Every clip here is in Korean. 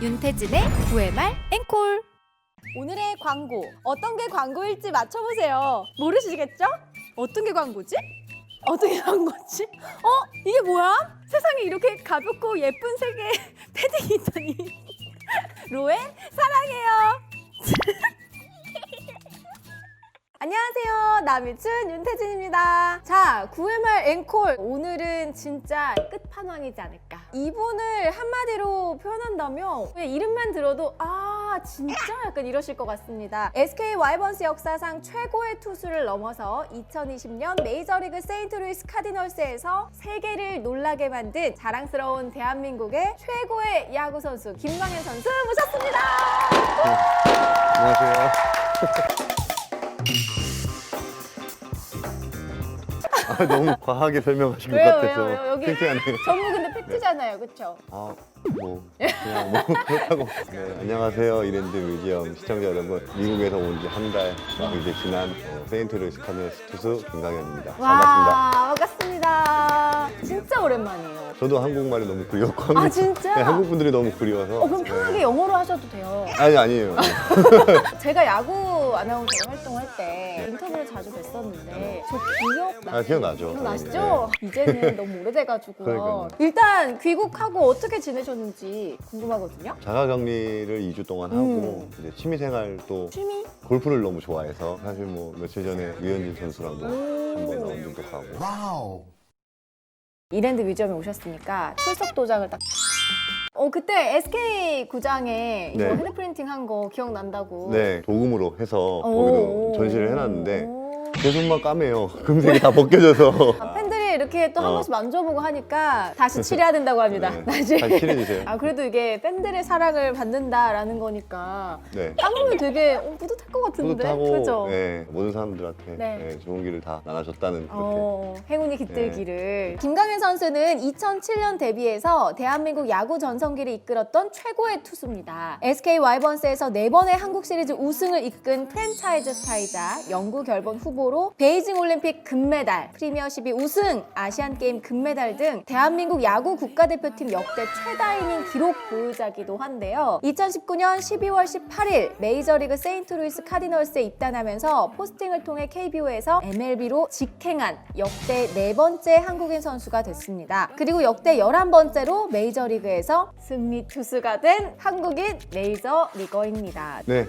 윤태진의 9회말 앵콜. 오늘의 광고 어떤 게 광고일지 맞춰보세요. 모르시겠죠? 어떤 게 광고지? 어떤 게 광고지? 어? 이게 뭐야? 세상에 이렇게 가볍고 예쁜 색의 패딩이 있다니. 로에 사랑해요. 안녕하세요. 나미춘 윤태진입니다. 자, 9회 말 앵콜. 오늘은 진짜 끝판왕이지 않을까. 이분을 한마디로 표현한다면 그냥 이름만 들어도 아, 진짜 약간 이러실 것 같습니다. SK 와이번스 역사상 최고의 투수를 넘어서 2020년 메이저리그 세인트루이스 카디널스에서 세계를 놀라게 만든 자랑스러운 대한민국의 최고의 야구 선수 김광현 선수 모셨습니다. 안녕하세요. 아, 너무 과하게 설명하신 것 왜요, 같아서 왜요, 왜요? 여기-. 전부 근데 팩트잖아요, 그렇죠? 아, 뭐 그냥 뭐 그렇다고. 네, 안녕하세요, 이랜드 뮤지엄 시청자 여러분. 미국에서 온 지 한 달 이제 지난 어, 세인트루이스 카디널스 투수 김강현입니다. 반갑습니다. 와, 반갑습니다. 진짜 오랜만이에요. 저도 한국말이 너무 그리웠고 한국, 아, 진짜? 네, 한국 분들이 너무 그리워서. 어, 그럼 편하게 네. 영어로 하셔도 돼요. 아니 아니에요. 제가 야구 아나운서로 활동할 때 인터뷰를 자주 뵀었는데 저 기억 아 기억나죠. 기억나시죠? 이제는 너무 오래돼가지고요. 그러니까요. 일단 귀국하고 어떻게 지내셨는지 궁금하거든요. 자가격리를 2주 동안 하고 음. 이제 취미생활 또 취미? 골프를 너무 좋아해서 사실 뭐 며칠 전에 류현진 선수랑도 한번 오. 라운드도 가고 이랜드 뮤지엄에 오셨으니까 출석 도장을 딱. 어 그때 SK 구장에 이거 네. 핸드프린팅 한 거 기억난다고. 네 도금으로 해서 오. 거기도 전시를 해놨는데 오. 제 손만 까매요 금색이 다 벗겨져서 아, 이 이렇게 또 한 어. 번씩 만져보고 하니까 다시 칠해야 된다고 합니다. 네, 나중에. 다시 칠해주세요 아 그래도 이게 팬들의 사랑을 받는다라는 거니까 네 까보면 되게 어, 뿌듯할 것 같은데, 뿌듯하고 그죠? 네, 모든 사람들한테 네. 네, 좋은 길을 다 나눠줬다는 그렇게 어, 행운이 네. 깃들기를. 김강현 선수는 2007년 데뷔해서 대한민국 야구 전성기를 이끌었던 최고의 투수입니다. SK 와이번스에서 네번의 한국 시리즈 우승을 이끈 프랜차이즈 스타이자 영구 결번 후보로 베이징 올림픽 금메달, 프리미어십이 우승, 아시안 게임 금메달 등 대한민국 야구 국가대표팀 역대 최다 이닝 기록 보유자기도 한데요. 2019년 12월 18일 메이저리그 세인트루이스 카디널스에 입단하면서 포스팅을 통해 KBO에서 MLB로 직행한 역대 네 번째 한국인 선수가 됐습니다. 그리고 역대 11번째로 메이저리그에서 승리 투수가 된 한국인 메이저 리거입니다. 네.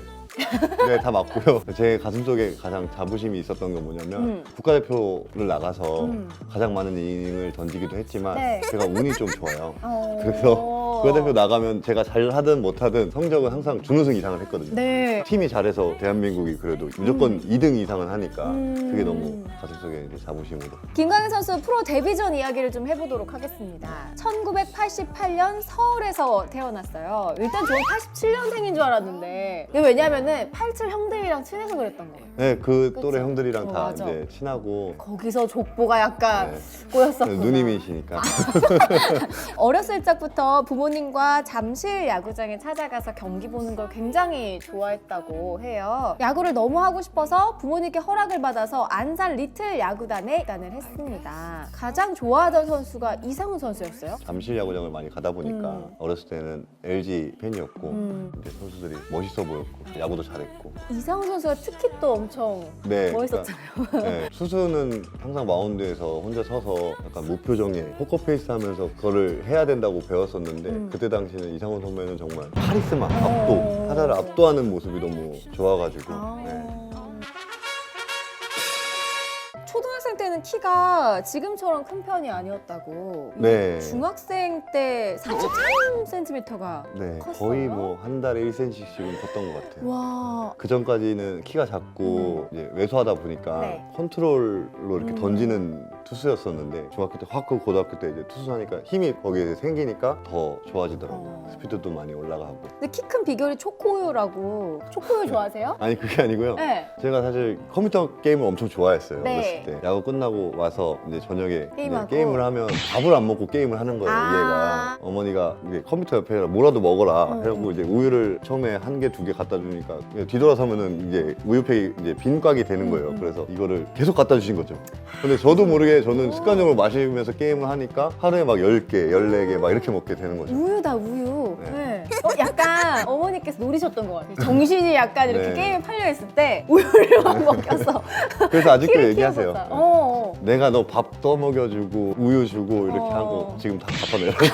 네, 다 맞고요. 제 가슴 속에 가장 자부심이 있었던 건 뭐냐면 음. 국가대표를 나가서 음. 가장 많은 이닝을 던지기도 했지만 네. 제가 운이 좀 좋아요. 어... 그래서 국가대표 나가면 제가 잘하든 못하든 성적은 항상 준우승 이상을 했거든요. 네. 팀이 잘해서 대한민국이 그래도 무조건 2등 이상은 하니까 음. 그게 너무 가슴속에 자부심으로 김광현 선수 프로 데뷔 전 이야기를 좀 해보도록 하겠습니다. 1988년 서울에서 태어났어요. 일단 저는 87년생인 줄 알았는데 왜냐면 은87 형들이랑 친해서 그랬던 거예요. 네, 그 그치? 또래 형들이랑 어, 다 맞아. 이제 친하고 거기서 족보가 약간 네. 꼬였었구나. 누님이시니까 어렸을 적부터 부모님과 잠실 야구장에 찾아가서 경기 보는 걸 굉장히 좋아했다고 해요. 야구를 너무 하고 싶어서 부모님께 허락을 받아서 안산 리틀 야구단에 입단을 했습니다. 가장 좋아하던 선수가 이상훈 선수였어요. 잠실 야구장을 많이 가다 보니까 음. 어렸을 때는 LG 팬이었고 음. 이제 선수들이 멋있어 보였고 야구 도 잘했고 이상훈 선수가 특히 또 엄청 네, 멋있었잖아요. 그러니까, 네, 수수는 항상 마운드에서 혼자 서서 약간 무표정에 포커페이스 하면서 그거를 해야 된다고 배웠었는데 음. 그때 당시는 이상훈 선배는 정말 카리스마, 어. 압도, 타자를 압도하는 모습이 너무 좋아가지고 아. 네. 때는 키가 지금처럼 큰 편이 아니었다고. 네. 중학생 때 43cm가 네, 컸어요? 거의 뭐 한 달에 1cm씩은 컸던 것 같아요. 와. 그 전까지는 키가 작고 이제 왜소하다 보니까 음. 네. 컨트롤로 이렇게 음. 던지는 투수였었는데 중학교 때 확 크고 고등학교 때 이제 투수하니까 힘이 거기에 생기니까 더 좋아지더라고요. 어. 스피드도 많이 올라가고. 근데 키 큰 비결이 초코우유라고. 초코우유 좋아하세요? 아니 그게 아니고요. 네. 제가 사실 컴퓨터 게임을 엄청 좋아했어요. 네. 어렸을 때. 야구 끝나고 와서 이제 저녁에 게임하고. 이제 게임을 하면 밥을 안 먹고 게임을 하는 거예요. 아. 얘가 어머니가 이게 컴퓨터 옆에 뭐라도 먹어라. 어, 해갖고 이제 우유를 처음에 한 개 두 개 갖다 주니까 뒤돌아서면은 이제 우유팩이 이제 빈 꽉이 되는 거예요. 음, 음. 그래서 이거를 계속 갖다 주신 거죠. 근데 저도 모르게 저는 습관적으로 마시면서 게임을 하니까 하루에 막 10개, 14개 막 이렇게 먹게 되는 거죠. 우유다 우유. 네. 약간 어머니께서 노리셨던 것 같아요. 정신이 약간 이렇게 네. 게임에 팔려 있을 때 우유를 막 먹여서 그래서 아직도 키를 얘기하세요. 키워봤어요. 어. 내가 너 밥 떠 먹여주고 우유 주고 이렇게 어. 하고 지금 다 갚아내라고.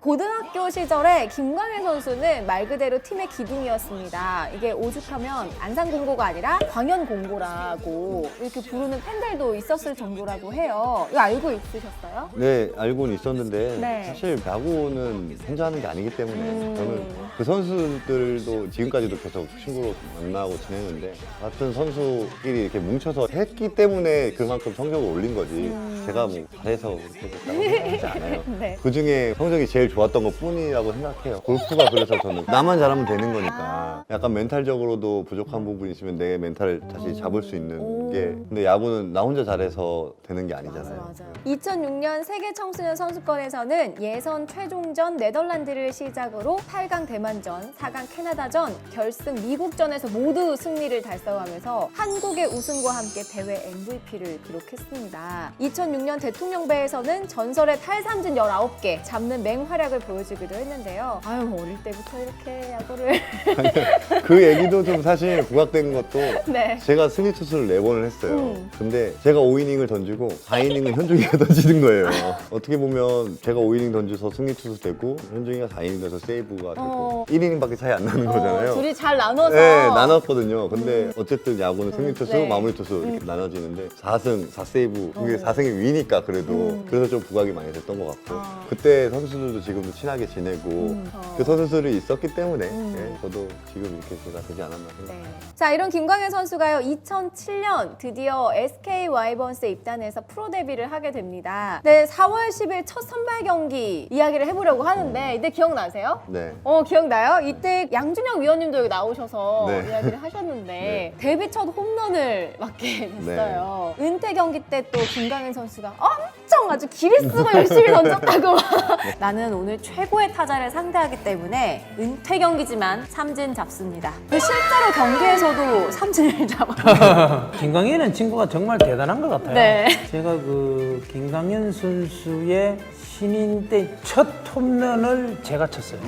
고등학교 시절에 김광현 선수는 말 그대로 팀의 기둥이었습니다. 이게 오죽하면 안산공고가 아니라 광현공고라고 이렇게 부르는 팬들도 있었을 정도라고 해요. 이거 알고 있으셨어요? 네, 알고는 있었는데 네. 사실 야구는 혼자 하는 게 아니기 때문에 음. 저는 그 선수들도 지금까지도 계속 친구로 만나고 지내는데 같은 선수끼리 이렇게 뭉쳐서 했기 때문에 그만큼 성적을 올린 거지 음. 제가 뭐 잘해서 그렇게 됐다고 생각하지 않아요. 네. 그 중에 성적이 제일 좋았던 것뿐 이라고 생각해요. 골프가 그래서 저는 나만 잘하면 되는 거니까 약간 멘탈적으로도 부족한 부분이 있으면 내 멘탈을 다시 잡을 수 있는 오. 게 근데 야구는 나 혼자 잘해서 되는 게 아니잖아요. 맞아, 맞아. 2006년 세계 청소년 선수권에서는 예선 최종전 네덜란드를 시작으로 8강 대만전, 4강 캐나다전, 결승 미국전에서 모두 승리를 달성하면서 한국의 우승과 함께 대회 MVP를 기록했습니다. 2006년 대통령배에서는 전설의 탈삼진 19개 잡는 맹활약을 보여주 기도 했는데요. 아유, 뭐 어릴 때부터 이렇게 야구를 그 얘기도 좀 사실 부각된 것도 네. 제가 승리 투수를 네 번을 했어요. 음. 근데 제가 5이닝을 던지고 4이닝은 현중이가 던지는 거예요. 어떻게 보면 제가 5이닝 던져서 승리 투수 되고 현중이가 4이닝 던져서 세이브가 되고 어. 1이닝밖에 차이 안 나는 거잖아요. 어, 둘이 잘 나눠서 네, 나눴거든요. 근데 어쨌든 야구는 승리 음, 투수, 네. 마무리 투수 이렇게 나눠지는데 4승, 4세이브 그게 어. 4승이 위니까 그래도 음. 그래서 좀 부각이 많이 됐던 것 같고 아. 그때 선수들도 지금도 친하게 지내고 음, 어. 그 선수들이 있었기 때문에 음. 예, 저도 지금 이렇게 제가 되지 않았나 생각합니다. 네. 자, 이런 김광현 선수가요, 2007년 드디어 SK 와이번스에 입단해서 프로 데뷔를 하게 됩니다. 네, 4월 10일 첫 선발 경기 이야기를 해보려고 하는데, 이때 기억나세요? 네. 어, 기억나요? 이때 양준영 위원님도 여기 나오셔서 네. 이야기를 하셨는데, 네. 데뷔 첫 홈런을 맞게 됐어요. 은퇴 경기 때 또 김광현 선수가 엄청 아주 기를 쓰고 열심히 던졌다고. 막. 나는 오늘 최고의 타자를 상대하기 때문에 은퇴 경기지만 삼진 잡습니다. 그 실제로 경기에서도 삼진을 잡아요. 김광현은 친구가 정말 대단한 것 같아요. 네. 제가 그 김광현 선수의 신인 때 첫 홈런을 제가 쳤어요.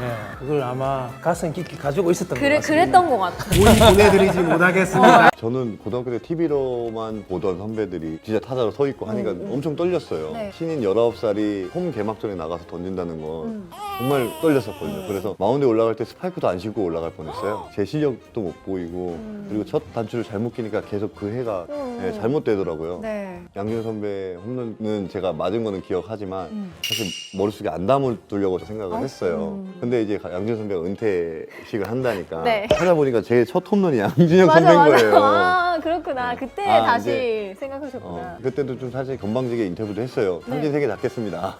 네, 그걸 아마 가슴 깊이 가지고 있었던 그래, 것 같습니다. 그랬던 것 같아. 우리 보내드리지 못하겠습니다. 저는 고등학교 때 TV로만 보던 선배들이 진짜 타자로 서 있고 하니까 엄청 떨렸어요. 음, 네. 신인 19살이 홈 개막전에 나가서 던진다는 건 정말 떨렸었거든요. 그래서 마운드에 올라갈 때 스파이크도 안 신고 올라갈 뻔했어요. 제 실력도 못 보이고 그리고 첫 단추를 잘못 끼니까 계속 그 해가 음. 예, 잘못되더라고요. 네. 양준 선배 홈런은 제가 맞은 거는 기억하지만 음. 사실 머릿속에 안 담으려고 생각을 했어요. 근데 이제 양준 선배가 은퇴식을 한다니까 네. 찾아보니까 제 첫 홈런이 양준혁 맞아, 선배인 맞아. 거예요. 아, 그렇구나. 그때 아, 다시 이제- 생각하셨구나. 어, 그때도 좀 사실 건방지게 인터뷰도 했어요. 네. 삼진 세개 잡겠습니다.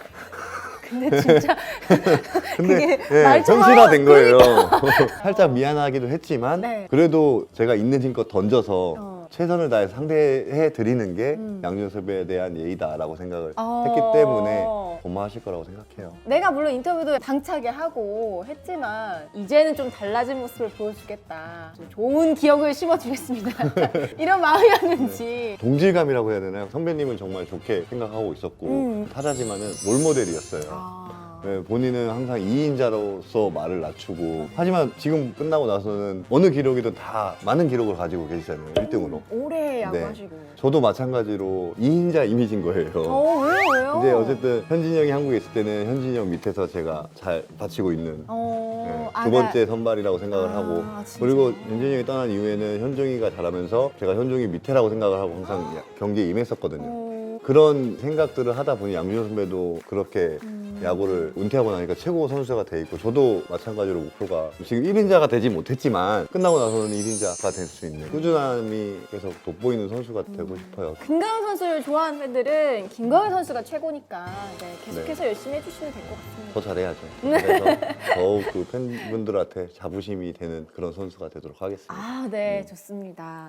근데 진짜 근데 그게 예, 말처럼 현실화된 거예요. 살짝 미안하기도 했지만 네. 그래도 제가 있는 힘껏 던져서 어. 최선을 다해 상대해 드리는 게 음. 양준 선배에 대한 예의다라고 생각을 어. 했기 때문에 고마하실 거라고 생각해요. 내가 물론 인터뷰도 당차게 하고 했지만 이제는 좀 달라진 모습을 보여주겠다. 좀 좋은 기억을 심어주겠습니다. 이런 마음이었는지. 동질감이라고 해야 되나요? 선배님은 정말 좋게 생각하고 있었고 음. 타자지만은 롤모델이었어요. 아. 네, 본인은 항상 2인자로서 말을 낮추고 하지만 지금 끝나고 나서는 어느 기록이든 다 많은 기록을 가지고 계시잖아요 1등으로 오래 야구하시고. 저도 마찬가지로 2인자 이미지인 거예요 어, 왜요, 왜요? 근데 어쨌든 현진이 형이 한국에 있을 때는 현진이 형 밑에서 제가 잘 받치고 있는 어, 네, 아, 두 나- 번째 선발이라고 생각을 아, 하고 진짜? 그리고 현진이 형이 떠난 이후에는 현종이가 잘하면서 제가 현종이 밑에라고 생각을 하고 항상 야- 경기에 임했었거든요 어, 그런 생각들을 하다 보니 양준호 선배도 그렇게 음. 야구를 은퇴하고 나니까 최고 선수가 돼 있고 저도 마찬가지로 목표가 지금 1인자가 되지 못했지만 끝나고 나서는 1인자가 될 수 있는 꾸준함이 계속 돋보이는 선수가 음. 되고 싶어요. 김광현 선수를 좋아하는 팬들은 김광현 선수가 최고니까 네, 계속해서 열심히 해주시면 될 것 같습니다. 더 잘해야죠. 그래서 더욱 그 팬분들한테 자부심이 되는 그런 선수가 되도록 하겠습니다. 아, 네, 좋습니다.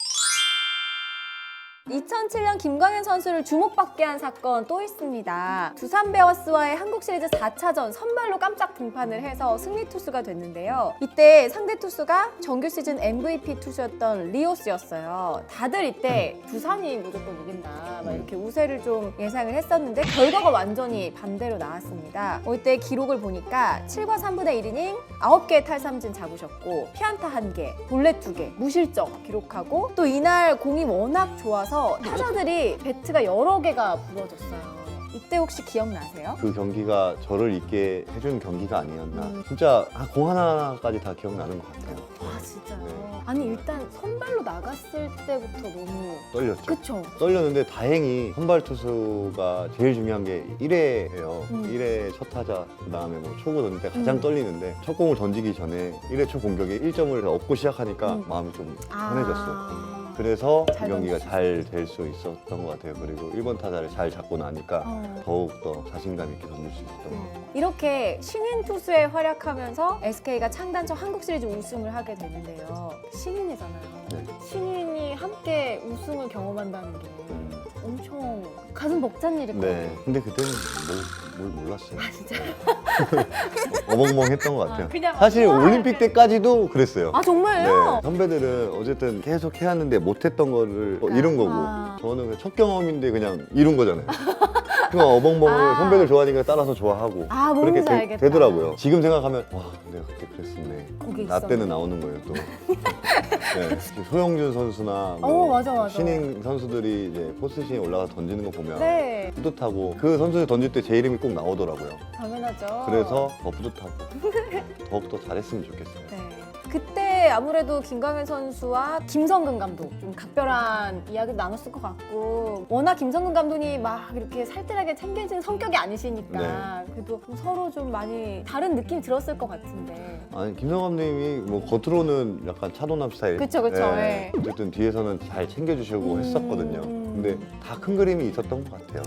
2007년 김광현 선수를 주목받게 한 사건 또 있습니다. 두산 베어스와의 한국 시리즈 4차전 선발로 깜짝 등판을 해서 승리 투수가 됐는데요. 이때 상대 투수가 정규 시즌 MVP 투수였던 리오스였어요. 다들 이때 두산이 무조건 이긴다. 막 이렇게 우세를 좀 예상을 했었는데 결과가 완전히 반대로 나왔습니다. 어, 이때 기록을 보니까 7과 3분의 1이닝 9개의 탈삼진 잡으셨고 피안타 1개, 볼넷 2개, 무실점 기록하고 또 이날 공이 워낙 좋아서 타자들이 배트가 여러 개가 부러졌어요. 이때 혹시 기억나세요? 그 경기가 저를 있게 해준 경기가 아니었나. 음. 진짜 아, 공 하나하나까지 다 기억나는 것 같아요. 아 진짜요? 네. 아니 일단 선발로 나갔을 때부터 너무 떨렸죠. 그쵸? 떨렸는데 다행히 선발 투수가 제일 중요한 게 1회예요. 음. 1회 첫 타자 그다음에 뭐 초구 던질 때 가장 음. 떨리는데 첫 공을 던지기 전에 1회 초 공격에 1점을 얻고 시작하니까 음. 마음이 좀 아. 편해졌어요. 그래서 잘 경기가. 잘 될 수 있었던 것 같아요. 그리고 1번 타자를 잘 잡고 나니까 어. 더욱 더 자신감 있게 던질 수 있었던 것 같아요. 이렇게 신인 투수에 활약하면서 SK가 창단 첫 한국 시리즈 우승을 하게 되는데요. 신인이잖아요. 네. 신인이 함께 우승을 경험한다는 게 음. 엄청 가슴 벅찬 것 네. 근데 그때는 뭘, 뭘 몰랐어요. 아 진짜? 어벙벙했던 것 같아요. 아, 그냥 사실 우와, 올림픽 이렇게. 때까지도 그랬어요. 아 정말요? 네, 선배들은 어쨌든 계속 해왔는데 못했던 거를 어, 이룬 거고 아. 저는 그냥 첫 경험인데 그냥 이룬 거잖아요. 그냥 어벙벙을 아. 선배들 좋아하니까 따라서 좋아하고 아, 그렇게 뭔지 되, 알겠다. 되 더라고요. 지금 생각하면 와 내가 그때 그랬었네. 거기 나 때는. 나오는 거예요 또. 네, 소영준 선수나 어, 뭐 맞아, 맞아. 신인 선수들이 이제 포스트신에 올라가 서 던지는 거 보면 네, 뿌듯하고 그 선수들 던질 때 제 이름이 꼭 나오더라고요. 당연하죠. 그래서 더 뿌듯하고 더욱더 잘했으면 좋겠어요. 네. 그때 아무래도 김광현 선수와 김성근 감독 좀 각별한 이야기도 나눴을 것 같고 워낙 김성근 감독이 막 이렇게 살뜰하게 챙겨주는 성격이 아니시니까 네. 그래도 좀 서로 좀 많이 다른 느낌이 들었을 것 같은데 아니 김성 감독님이 뭐 겉으로는 약간 차도남 스타일. 그쵸, 그쵸, 예. 어쨌든 뒤에서는 잘 챙겨주시고 음, 했었거든요. 음. 근데 다 큰 그림이 있었던 것 같아요.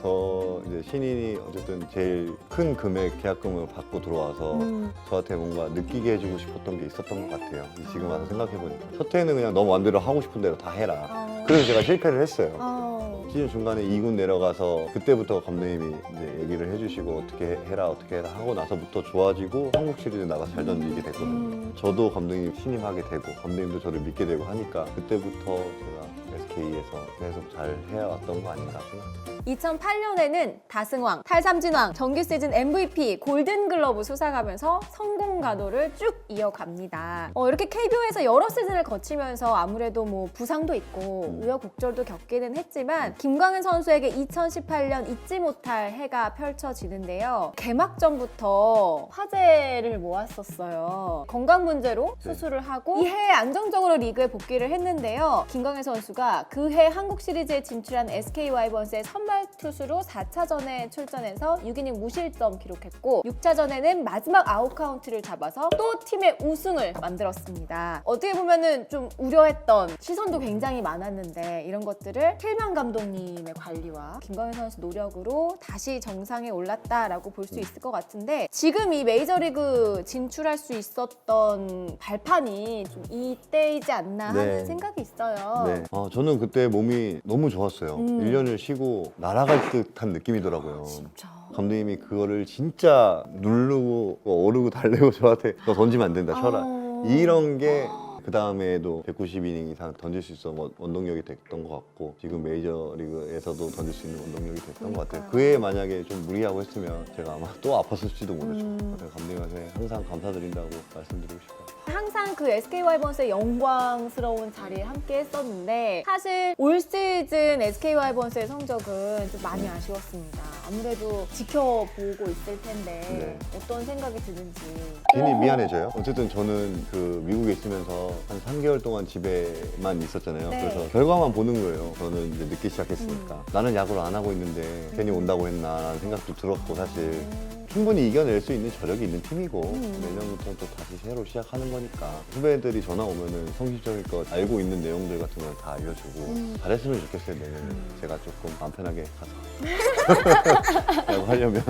네, 저 이제 신인이 어쨌든 제일 큰 금액 계약금을 받고 들어와서 음. 저한테 뭔가 느끼게 해주고 싶었던 게 있었던 것 같아요. 지금 와서 생각해 보니까 첫 해는 그냥 너 마음대로 하고 싶은 대로 다 해라. 어. 그래서 제가 실패를 했어요. 어. 시즌 중간에 2군 내려가서 그때부터 감독님이 이제 얘기를 해주시고 어떻게 해라 어떻게 해라 하고 나서부터 좋아지고 한국 시리즈 나가서 잘 던지게 됐거든요. 음. 저도 감독님 신임하게 되고 감독님도 저를 믿게 되고 하니까 그때부터 제가 SK에서 계속 잘 해왔던 거 아닌가 생각해요. 2008년에는 다승왕, 탈삼진왕, 정규 시즌 MVP, 골든글러브 수상하면서 성공 가도를 쭉 이어갑니다. 어, 이렇게 KBO에서 여러 시즌을 거치면서 아무래도 뭐 부상도 있고 음. 우여곡절도 겪기는 했지만 김광현 선수에게 2018년 잊지 못할 해가 펼쳐지는데요. 개막전부터 화제를 모았었어요. 건강 문제로 네. 수술을 하고 이 해에 안정적으로 리그에 복귀를 했는데요. 김광현 선수가 그 해 한국 시리즈에 진출한 SK 와이번스의 선발 투수로 4차전에 출전해서 6이닝 무실점 기록했고 6차전에는 마지막 아웃 카운트를 잡아서 또 팀의 우승을 만들었습니다. 어떻게 보면은 좀 우려했던 시선도 굉장히 많았는데 이런 것들을 킬만 감독님의 관리와 김광현 선수 노력으로 다시 정상에 올랐다라고 볼 수 있을 것 같은데 지금 이 메이저리그 진출할 수 있었던 발판이 좀 이때이지 않나 하는 네. 생각이 있어요. 네. 아, 저는 그때 몸이 너무 좋았어요. 음. 1년을 쉬고 날아갈 듯한 느낌이더라고요. 진짜. 감독님이 그거를 진짜 누르고 오르고 달래고 저한테 너 던지면 안 된다 쳐라 어. 이런 게 그 다음에도 190이닝 이상 던질 수 있어 원- 원동력이 됐던 것 같고 지금 메이저리그에서도 던질 수 있는 원동력이 됐던 것 같아요. 그에 만약에 좀 무리하고 했으면 제가 아마 또 아팠을지도 모르죠. 음. 감독님한테 항상 감사드린다고 말씀드리고 싶어요. 항상 그 SK 와이번스의 영광스러운 자리에 함께 했었는데 사실 올 시즌 SK 와이번스의 성적은 좀 많이 아쉬웠습니다. 아무래도 지켜보고 있을 텐데 네. 어떤 생각이 드는지. 괜히 미안해져요. 어쨌든 저는 그 미국에 있으면서 한 3개월 동안 집에만 있었잖아요. 네. 그래서 결과만 보는 거예요. 저는 이제 늦게 시작했으니까. 음. 나는 야구를 안 하고 있는데 괜히 온다고 했나라는 생각도 들었고 사실. 충분히 이겨낼 수 있는 저력이 있는 팀이고 음. 내년부터 또 다시 새로 시작하는 거니까 후배들이 전화 오면은 성실적일 것 알고 있는 내용들 같은 건다 알려주고 음. 잘했으면 좋겠어요 내년에 제가 조금 마음 편하게 가서 라고 하려면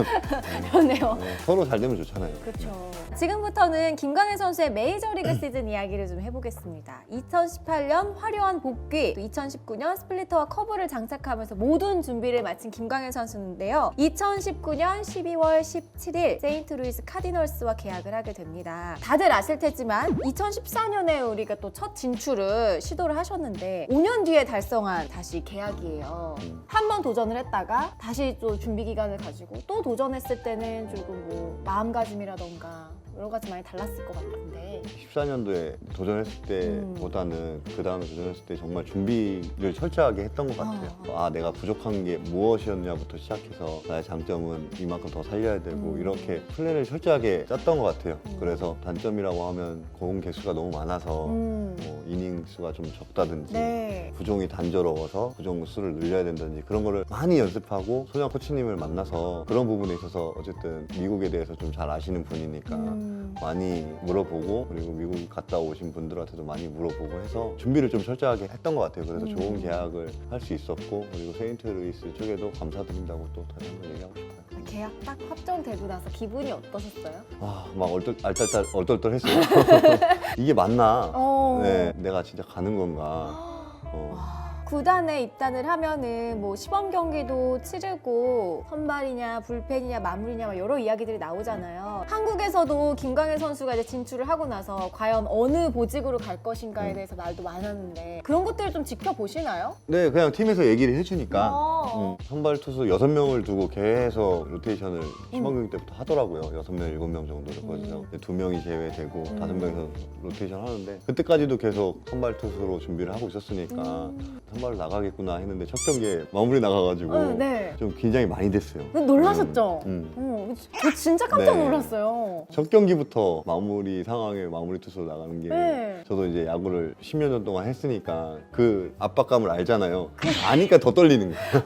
그러네요. 네, 서로 잘 되면 좋잖아요. 그렇죠. 지금부터는 김광현 선수의 메이저리그 시즌 이야기를 좀 해보겠습니다. 2018년 화려한 복귀, 또 2019년 스플리터와 커브를 장착하면서 모든 준비를 마친 김광현 선수인데요. 2019년 12월 17일 세인트 루이스 카디널스와 계약을 하게 됩니다. 다들 아실 테지만 2014년에 우리가 또 첫 진출을 시도를 하셨는데 5년 뒤에 달성한 다시 계약이에요. 음. 한번 도전을 했다가 다시 또 준비 기간을 가지고 또 도전했을 때는 조금 뭐 마음가짐이라던가 여러 가지 많이 달랐을 것 같은데 14년도에 도전했을 때보다는 그 다음에 도전했을 때 정말 준비를 철저하게 했던 것 같아요. 어. 아 내가 부족한 게 무엇이었냐부터 시작해서 나의 장점은 이만큼 더 살려야 되고 음. 이렇게 플랜을 철저하게 짰던 것 같아요. 그래서 단점이라고 하면 공은 개수가 너무 많아서 음. 뭐 이닝 수가 좀 적다든지 네. 부종이 단조로워서 부종 수를 늘려야 된다든지 그런 거를 많이 연습하고 소장 코치님을 만나서 그런 부분에 있어서 어쨌든 미국에 대해서 좀 잘 아시는 분이니까 음. 많이 물어보고 그리고 미국 갔다 오신 분들한테도 많이 물어보고 해서 준비를 좀 철저하게 했던 것 같아요. 그래서 음. 좋은 계약을 할 수 있었고 그리고 세인트 루이스 쪽에도 감사드린다고 또 다시 한번 얘기하고 싶어요. 계약 딱 확정되고 나서 기분이 어떠셨어요? 아 막 얼떨 알딸딸 얼떨떨했어요. 이게 맞나? 어. 네, 내가 진짜 가는 건가? 어. 구단에 입단을 하면은 뭐 시범 경기도 치르고 선발이냐 불펜이냐 마무리냐 막 여러 이야기들이 나오잖아요. 한국에서도 김광현 선수가 이제 진출을 하고 나서 과연 어느 보직으로 갈 것인가에 음. 대해서 말도 많았는데 그런 것들을 좀 지켜보시나요? 네, 그냥 팀에서 얘기를 해주니까 어. 음, 선발 투수 여섯 명을 두고 계속 로테이션을 시범 경기 때부터 하더라고요. 여섯 명, 일곱 명 정도를 거기서 음. 두 명이 제외되고 음. 다섯 명이서 로테이션 하는데 그때까지도 계속 선발 투수로 준비를 하고 있었으니까 음. 선발 나가겠구나 했는데 첫 경기에 마무리 나가가지고 네, 네. 좀 긴장이 많이 됐어요. 근데 놀라셨죠? 음, 음. 어, 저 진짜 깜짝 네. 놀랐어요. 첫 경기부터 마무리 상황에 마무리 투수로 나가는 게 네. 저도 이제 야구를 10년 전 동안 했으니까 그 압박감을 알잖아요. 아니까 더 떨리는 거예요.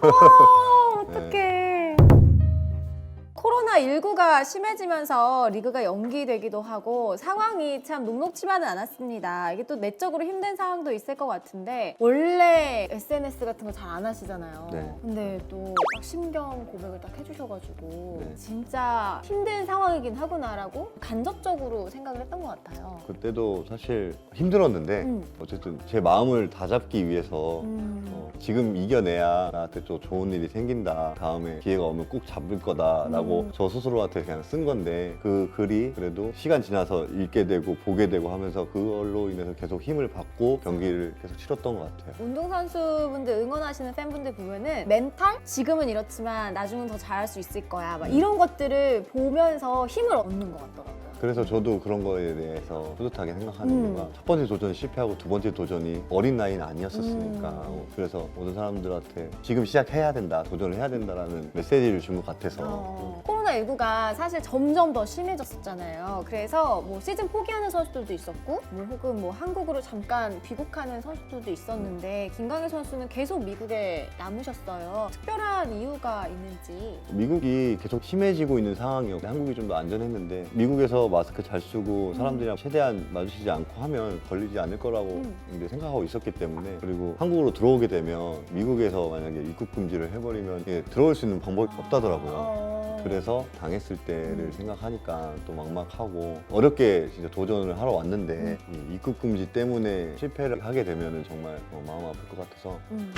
코로나19가 심해지면서 리그가 연기되기도 하고 상황이 참 녹록치만은 않았습니다. 이게 또 내적으로 힘든 상황도 있을 것 같은데 원래 SNS 같은 거 잘 안 하시잖아요. 네. 근데 또 딱 심경 고백을 딱 해주셔가지고 네. 진짜 힘든 상황이긴 하구나라고 간접적으로 생각을 했던 것 같아요. 그때도 사실 힘들었는데 음. 어쨌든 제 마음을 다잡기 위해서 음. 어, 지금 이겨내야 나한테 또 좋은 일이 생긴다. 다음에 기회가 오면 꼭 잡을 거다라고 음. 저 스스로한테 그냥 쓴 건데 그 글이 그래도 시간 지나서 읽게 되고 보게 되고 하면서 그걸로 인해서 계속 힘을 받고 경기를 계속 치렀던 것 같아요. 운동선수분들 응원하시는 팬분들 보면은 멘탈? 지금은 이렇지만 나중은 더 잘할 수 있을 거야. 음. 막 이런 것들을 보면서 힘을 얻는 것 같더라고요. 그래서 저도 그런 거에 대해서 뿌듯하게 생각하는 음. 이유가 첫 번째 도전 실패하고 두 번째 도전이 어린 나이는 아니었었으니까 음. 어, 그래서 모든 사람들한테 지금 시작해야 된다 도전을 해야 된다라는 메시지를 준 것 같아서 어, 코로나19가 사실 점점 더 심해졌었잖아요. 그래서 뭐 시즌 포기하는 선수들도 있었고, 뭐 혹은 뭐 한국으로 잠깐 귀국하는 선수들도 있었는데, 김광현 선수는 계속 미국에 남으셨어요. 특별한 이유가 있는지. 미국이 계속 심해지고 있는 상황이었고 한국이 좀 더 안전했는데 미국에서 마스크 잘 쓰고 사람들이랑 최대한 마주치지 않고 하면 걸리지 않을 거라고 음. 이제 생각하고 있었기 때문에 그리고 한국으로 들어오게 되면 미국에서 만약에 입국 금지를 해버리면 이게 들어올 수 있는 방법이 없다더라고요. 어. 그래서 당했을 때를 음. 생각하니까 또 막막하고 어렵게 진짜 도전을 하러 왔는데 음. 이 입국 금지 때문에 실패를 하게 되면은 정말 어, 마음 아플 것 같아서 음.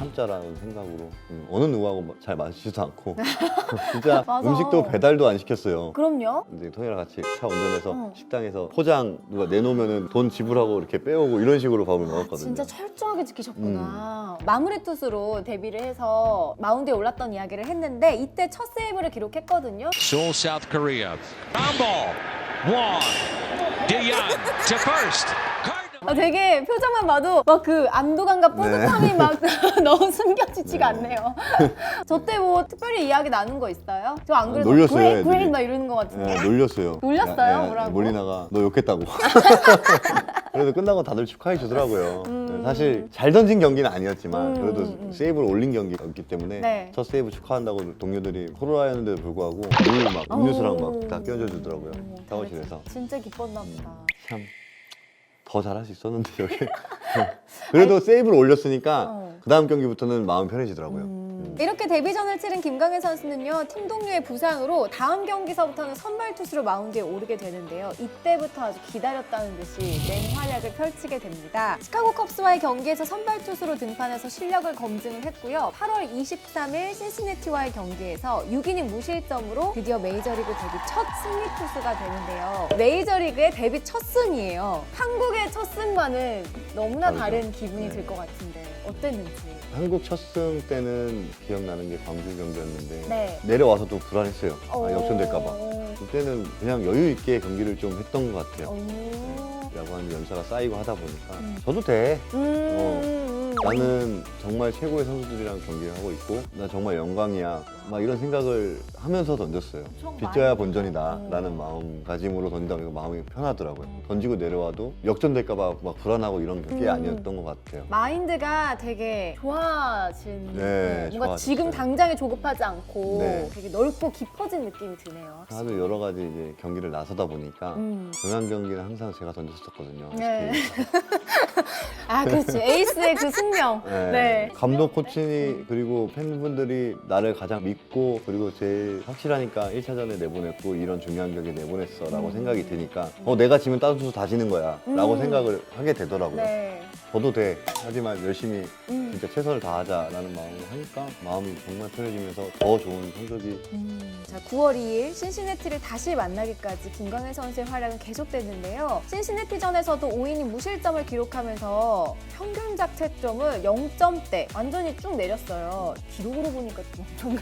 참자라는 생각으로 음, 어느 누구하고 뭐잘 마시지도 않고 진짜 맞아. 음식도 배달도 안 시켰어요. 그럼요. 이제 통이랑 같이 차 운전해서 어. 식당에서 포장 누가 내놓으면은 돈 지불하고 이렇게 빼오고 이런 식으로 밥을 먹었거든요. 진짜 철저하게 지키셨구나. 마무리 투수로 데뷔를 해서 마운드에 올랐던 이야기를 했는데 이때 첫 세이브를 기록했거든요. Seoul, South Korea. Ground ball. DeYoung to first. 아, 되게 표정만 봐도 막 그 안도감과 뿌듯함이 막 너무 숨겨지지가 네. 않네요. 저 때 뭐 특별히 이야기 나눈 거 있어요? 저 안 그래도 놀렸어요, 그레이 애들이. 그레이 막 이러는 거 같은데. 예, 놀렸어요. 놀렸어요? 뭐라고? 몰리나가 너 욕했다고. 그래도 끝나고 다들 축하해 주더라고요. 음. 네, 사실 잘 던진 경기는 아니었지만 음, 그래도 음, 음. 세이브를 올린 경기였기 때문에 네. 첫 세이브 축하한다고 동료들이 코로나였는데도 불구하고 물막 음료수랑 오. 막다 끼얹어 주더라고요 오, 샤워실에서 진짜 기뻤나 보다. 참 더 잘할 수 있었는데 저게 그래도 세이브를 올렸으니까 어. 그 다음 경기부터는 마음 편해지더라고요 음. 음. 이렇게 데뷔전을 치른 김강현 선수는요 팀 동료의 부상으로 다음 경기서부터는 선발 투수로 마운드에 오르게 되는데요 이때부터 아주 기다렸다는 듯이 맹활약을 펼치게 됩니다 시카고 컵스와의 경기에서 선발 투수로 등판해서 실력을 검증을 했고요 8월 23일 신시내티와의 경기에서 6이닝 무실점으로 드디어 메이저리그 데뷔 첫 승리 투수가 되는데요 메이저리그의 데뷔 첫 승이에요 한국의 첫 승과는 너무나 다르죠. 다른 기분이 네. 들것 같은데 어땠는지 한국 첫 승 때는 기억나는 게 광주 경기였는데 네. 내려와서도 불안했어요 어. 아, 역전될까봐 그때는 그냥 여유 있게 경기를 좀 했던 것 같아요 오. 야구하는 연차가 쌓이고 하다 보니까 음. 저도 돼 음, 음. 나는 정말 최고의 선수들이랑 경기를 하고 있고 나 정말 영광이야 막 이런 생각을 하면서 던졌어요 엄청 빚져야 많이 본전이다 음. 라는 마음가짐으로 던지다 보니까 마음이 편하더라고요 던지고 내려와도 역전될까 봐 막 불안하고 이런 게 음. 아니었던 것 같아요 마인드가 되게 좋아진 네, 뭔가 좋아졌어요. 지금 당장에 조급하지 않고 네. 되게 넓고 깊어진 느낌이 드네요. 하도 여러 가지 이제 경기를 나서다 보니까 음. 중요한 경기는 항상 제가 던졌었거든요 네. SK. 아, 그렇지. 에이스의 그 승명. 네. 네. 감독 코치니 그리고 팬분들이 나를 가장 믿고 그리고 제일 확실하니까 1차전에 내보냈고 이런 중요한 경기 내보냈어 라고 생각이 드니까 어 내가 지면 다른 투수 다 지는 거야 라고 음. 생각을 하게 되더라고요 네. 저도 돼 하지만 열심히 음. 진짜 최선을 다하자라는 마음으로 하니까 마음이 정말 편해지면서 더 좋은 성적이 음. 자, 9월 2일 신시내티를 다시 만나기까지 김광현 선수의 활약은 계속됐는데요. 신시내티전에서도 5이닝 무실점을 기록하면서 평균 자책점 을 0점대 완전히 쭉 내렸어요. 기록으로 보니까 좀 엄청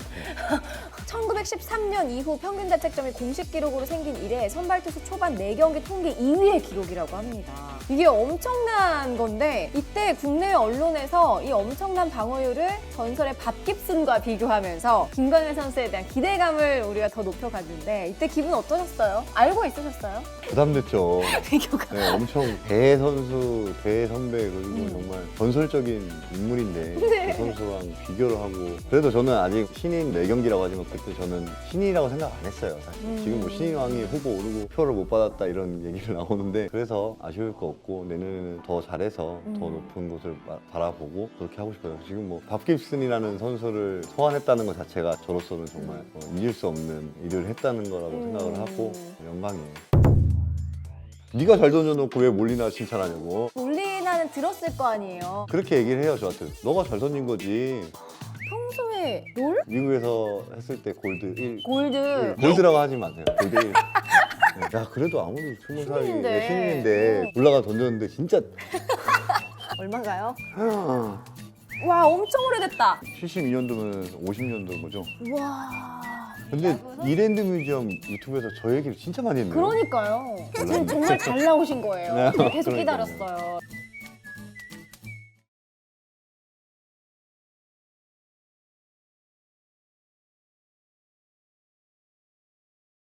1913년 이후 평균 자책점이 공식 기록으로 생긴 이래 선발 투수 초반 4경기 통계 2위의 기록이라고 합니다. 이게 엄청난 건데 이때 국내 언론에서 이 엄청난 방어율을 전설의 밥 깁슨과 비교하면서 김광현 선수에 대한 기대감을 우리가 더 높여갔는데 이때 기분 어떠셨어요? 알고 있으셨어요? 부담됐죠. 비교가. 네, 엄청 대선수, 대선배 그리고 음. 정말 전설적인 인물인데 네. 그 선수랑 비교를 하고 그래도 저는 아직 신인 4경기라고 하지만 그때 저는 신인이라고 생각 안 했어요 사실 음. 지금 뭐 신인왕이 후보 오르고 표를 못 받았다 이런 얘기를 나오는데 그래서 아쉬울 거 없고 내년에는 더 잘해서 더 음. 높은 곳을 바- 바라보고 그렇게 하고 싶어요 지금 뭐 밥깁슨이라는 선수를 소환했다는 것 자체가 저로서는 정말 어, 잊을 수 없는 일을 했다는 거라고 음. 생각을 하고 영광이에요 네가 잘 던져놓고 왜 몰리나 칭찬하냐고 울리나는 들었을 거 아니에요. 그렇게 얘기를 해요 저한테 너가 잘 던진 거지 평소에 롤? 미국에서 했을 때 골드 1 골드. 골드라고 하지 마세요 골드 1 야 그래도 아무리 스무 살이 신인인데. 신인인데 올라가 던졌는데 진짜 얼마인가요? 와 엄청 오래됐다. 72년도면 50년도인 거죠 와. 근데 이랜드 뮤지엄 유튜브에서 저 얘기를 진짜 많이 했네요 그러니까요. 지금. 정말 잘 나오신 거예요. 네, 계속. 기다렸어요.